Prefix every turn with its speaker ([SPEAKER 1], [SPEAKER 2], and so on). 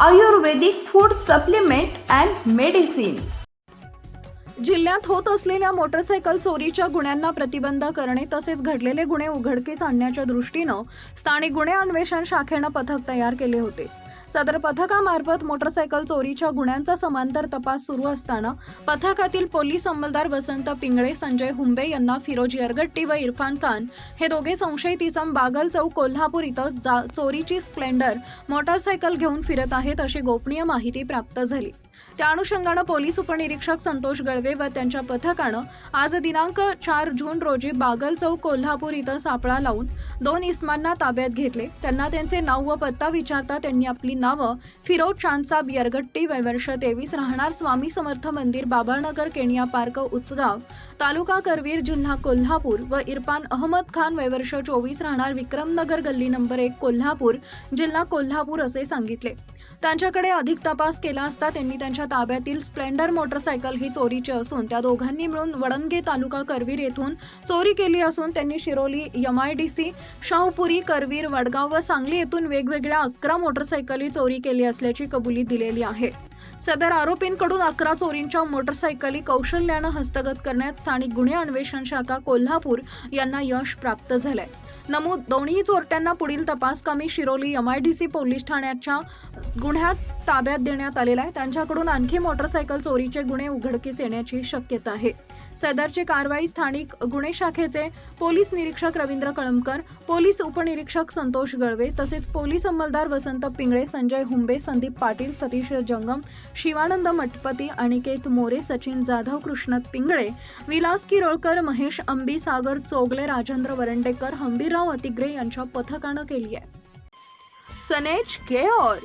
[SPEAKER 1] Ayurvedic food supplement and medicine.
[SPEAKER 2] जिल्ह्यात होत असलेल्या मोटरसायकल चोरीच्या गुन्ह्यांना प्रतिबंध करणे तसेच घडलेले गुन्हे उघडकीस आणण्याच्या दृष्टीनं स्थानिक गुन्हे अन्वेषण शाखेनं पथक तयार केले होते. सदर पथकामार्फत मोटरसायकल चोरीच्या गुन्ह्यांचा समांतर तपास सुरू असताना पथकातील पोलीस अंमलदार वसंत पिंगळे संजय हुंबे यांना फिरोज यरगट्टी व इरफान खान हे दोघे संशयित इसम बागल चौक कोल्हापूर इथं जा चोरीची स्प्लेंडर मोटरसायकल घेऊन फिरत आहेत अशी गोपनीय माहिती प्राप्त झाली. त्या अनुषंगानं पोलीस उपनिरीक्षक संतोष गळवे व त्यांच्या पथकानं आज दिनांक चार जून रोजी बागल चौक कोल्हापूर इथं सापळा लावून दोन इस्मांना ताब्यात घेतले. त्यांना त्यांचे नाव व पत्ता विचारता त्यांनी आपली नावं फिरोज चांदसाब यरगट्टी वैवर्ष तेवीस राहणार स्वामी समर्थ मंदिर बाबाळनगर केणिया पार्क उचगाव तालुका करवीर जिल्हा कोल्हापूर व इरफान अहमद खान वैवर्ष चोवीस राहणार विक्रमनगर गल्ली नंबर एक कोल्हापूर जिल्हा कोल्हापूर असे सांगितले. त्यांच्याकडे अधिक तपास केला असता त्यांनी त्यांच्या ताब्यातील स्प्लेंडर मोटरसायकल ही चोरीची असून त्या दोघांनी मिळून वडणगे तालुका करवीर येथून चोरी केली असून त्यांनी Shiroli M I D C Shahupuri Karveer Vadgaon व सांगली येथून वेगवेगळ्या अकरा मोटरसायकली चोरी केली असल्याची कबुली दिलेली आहे. सदर आरोपींकडून अकरा चोरींच्या मोटरसायकली कौशल्यानं हस्तगत करण्यात स्थानिक गुन्हे अन्वेषण शाखा कोल्हापूर यांना यश प्राप्त झालंय. नमूद दोन्ही चोरट्यांना पुढील तपास कमी शिरोली एमआयडीसी पोलीस ठाण्याच्या गुन्ह्यात ताब्यात देण्यात आलेला आहे. त्यांच्याकडून आणखी मोटरसायकल चोरीचे गुन्हे उघडकीस येण्याची शक्यता आहे. सदरची कारवाई स्थानिक गुन्हे शाखेचे पोलीस निरीक्षक रवींद्र कळमकर पोलीस उपनिरीक्षक संतोष गळवे तसेच पोलीस अंमलदार वसंत पिंगळे संजय हुंबे संदीप पाटील सतीश जंगम शिवानंद मठपती अनिकेत मोरे सचिन जाधव कृष्णत पिंगळे विलास किरोळकर महेश अंबी सागर चोगले राजेंद्र वरंडेकर हंबीरराव अतिग्रे यांच्या पथकानं केली आहे. सनेज care